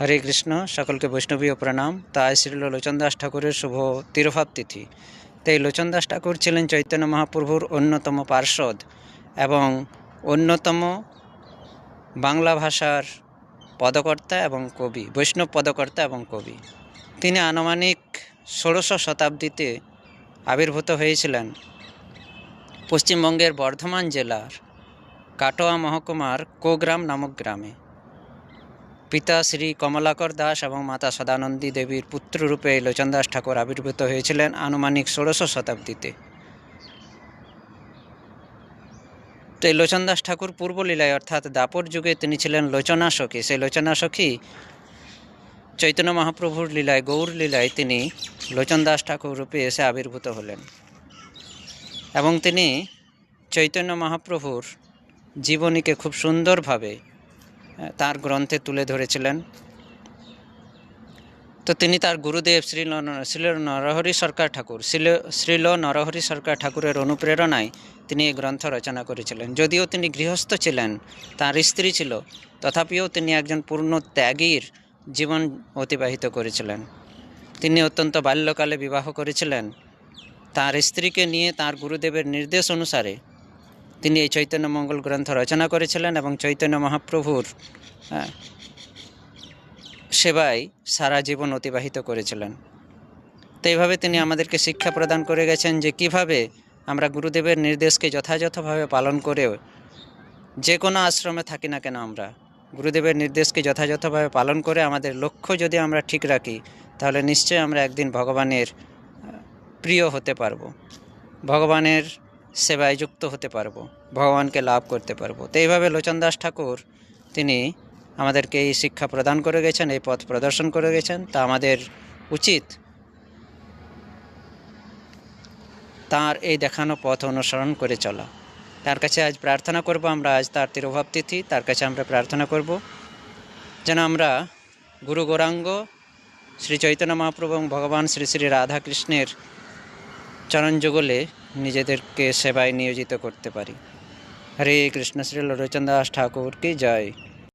হরে কৃষ্ণ, সকলকে বৈষ্ণবীয় প্রণাম। তাই শ্রী লোচন দাস ঠাকুরের শুভ তিরোভাব তিথি। তাই লোচন দাস ঠাকুর ছিলেন চৈতন্য মহাপ্রভুর অন্যতম পার্ষদ এবং অন্যতম বাংলা ভাষার পদকর্তা এবং কবি, বৈষ্ণব পদকর্তা এবং কবি। তিনি আনুমানিক ষোড়শ শতাব্দীতে আবির্ভূত হয়েছিলেন পশ্চিমবঙ্গের বর্ধমান জেলার কাটোয়া মহকুমার কোগ্রাম নামক গ্রামে। পিতা শ্রী কমলাকর দাস এবং মাতা সদানন্দী দেবীর পুত্ররূপে লোচন দাস ঠাকুর আবির্ভূত হয়েছিলেন আনুমানিক ষোড়শ শতাব্দীতে। তো এই লোচন দাস ঠাকুর পূর্বলীলায় অর্থাৎ দাপর যুগে তিনি ছিলেন লোচনা সখী। সেই লোচনা সখী চৈতন্য মহাপ্রভুর লীলায়, গৌর লীলায় তিনি লোচন দাস ঠাকুর রূপে এসে আবির্ভূত হলেন এবং তিনি চৈতন্য মহাপ্রভুর জীবনীকে খুব সুন্দরভাবে তার গ্রন্থে তুলে ধরেছিলেন। তো তিনি তার গুরুদেব শ্রীল শ্রীল নরহরি সরকার ঠাকুর শ্রীল শ্রীল নরহরি সরকার ঠাকুরের অনুপ্রেরণায় তিনি এই গ্রন্থ রচনা করেছিলেন। যদিও তিনি গৃহস্থ ছিলেন, তার স্ত্রী ছিল, তথাপিও তিনি একজন পূর্ণ ত্যাগীর জীবন অতিবাহিত করেছিলেন। তিনি অত্যন্ত বাল্যকালে বিবাহ করেছিলেন। তার স্ত্রীকে নিয়ে তার গুরুদেবের নির্দেশ অনুসারে তিনি এই চৈতন্য মঙ্গল গ্রন্থ রচনা করেছিলেন এবং চৈতন্য মহাপ্রভুর সেবায় সারা জীবন অতিবাহিত করেছিলেন। তো এইভাবে তিনি আমাদেরকে শিক্ষা প্রদান করে গেছেন যে কীভাবে আমরা গুরুদেবের নির্দেশকে যথাযথভাবে পালন করেও যে কোনো আশ্রমে থাকি না কেন আমরা, গুরুদেবের নির্দেশকে যথাযথভাবে পালন করে আমাদের লক্ষ্য যদি আমরা ঠিক রাখি, তাহলে নিশ্চয়ই আমরা একদিন ভগবানের প্রিয় হতে পারব। ভগবানের সেবায় যুক্ত হতে পারব, ভগবানকে লাভ করতে পারব। তো এইভাবে লোচন দাস ঠাকুর, তিনি আমাদেরকে এই শিক্ষা প্রদান করে গেছেন, এই পথ প্রদর্শন করে গেছেন। তা আমাদের উচিত তার এই দেখানো পথ অনুসরণ করে চলা। তার কাছে আজ প্রার্থনা করব আমরা, আজ তার তিরোভাব তিথি, তার কাছে আমরা প্রার্থনা করব, যেন আমরা গুরু গৌরাঙ্গ, শ্রী চৈতন্য মহাপ্রভু এবং ভগবান শ্রী শ্রী রাধাকৃষ্ণের চরণ যুগলে নিজেদেরকে সেবায় নিয়োজিত করতে পারি। হরে কৃষ্ণ শ্রী লোচন দাস ঠাকুর কি জয়।